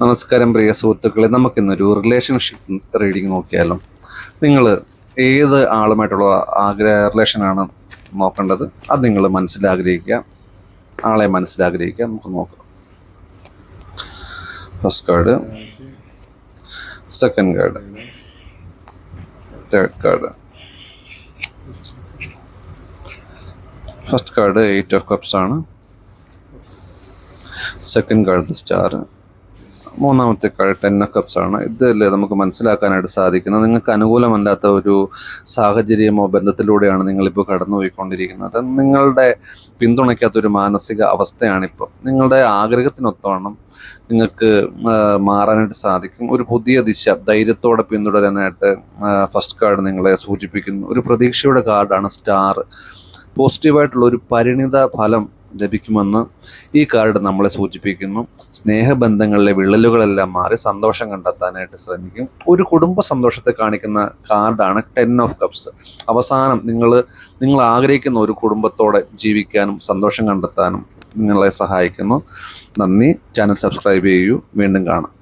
നമസ്കാരം പ്രിയ സുഹൃത്തുക്കളെ നമുക്കിന്നൊരു റിലേഷൻഷിപ്പ് റീഡിങ് നോക്കിയാലും. നിങ്ങൾ ഏത് ആളുമായിട്ടുള്ള ആഗ്രഹ റിലേഷനാണ് നോക്കേണ്ടത്? അത് നിങ്ങൾ മനസ്സിലാഗ്രഹിക്കുക. ആളെ മനസ്സിലാഗ്രഹിക്കുക. നമുക്ക് നോക്കാം. First card second card third card first card eight of cups ആണ്. സെക്കൻഡ് കാർഡ് സ്റ്റാർ മൂന്നാമത്തെ കാർഡ് ടെൻ ഓഫ് ഇതിൽ നമുക്ക് മനസ്സിലാക്കാനായിട്ട് സാധിക്കുന്നത്. നിങ്ങൾക്ക് അനുകൂലമല്ലാത്ത ഒരു സാഹചര്യമോ ബന്ധത്തിലൂടെയാണ് നിങ്ങളിപ്പോൾ കടന്നുപോയിക്കൊണ്ടിരിക്കുന്നത്. നിങ്ങളുടെ പിന്തുണയ്ക്കാത്തൊരു മാനസിക അവസ്ഥയാണിപ്പോൾ നിങ്ങളുടെ ആഗ്രഹത്തിനൊത്തവണ്ണം നിങ്ങൾക്ക് മാറാനായിട്ട് സാധിക്കും. ഒരു പുതിയ ദിശ ധൈര്യത്തോടെ പിന്തുടരാനായിട്ട് ഫസ്റ്റ് കാർഡ് നിങ്ങളെ സൂചിപ്പിക്കുന്നു. ഒരു പ്രതീക്ഷയുടെ കാർഡാണ് സ്റ്റാർ പോസിറ്റീവായിട്ടുള്ള ഒരു പരിണിത ഫലം ലഭിക്കുമെന്ന് ഈ കാർഡ് നമ്മളെ സൂചിപ്പിക്കുന്നു. സ്നേഹബന്ധങ്ങളിലെ വിള്ളലുകളെല്ലാം മാറി സന്തോഷം കണ്ടെത്താനായിട്ട് ശ്രമിക്കും. ഒരു കുടുംബ സന്തോഷത്തെ കാണിക്കുന്ന കാർഡാണ് ടെൻ ഓഫ് കപ്സ് അവസാനം നിങ്ങൾ നിങ്ങൾ ആഗ്രഹിക്കുന്ന ഒരു കുടുംബത്തോടെ ജീവിക്കാനും സന്തോഷം കണ്ടെത്താനും നിങ്ങളെ സഹായിക്കുന്നു. നന്ദി. ചാനൽ സബ്സ്ക്രൈബ് ചെയ്യൂ. വീണ്ടും കാണാം.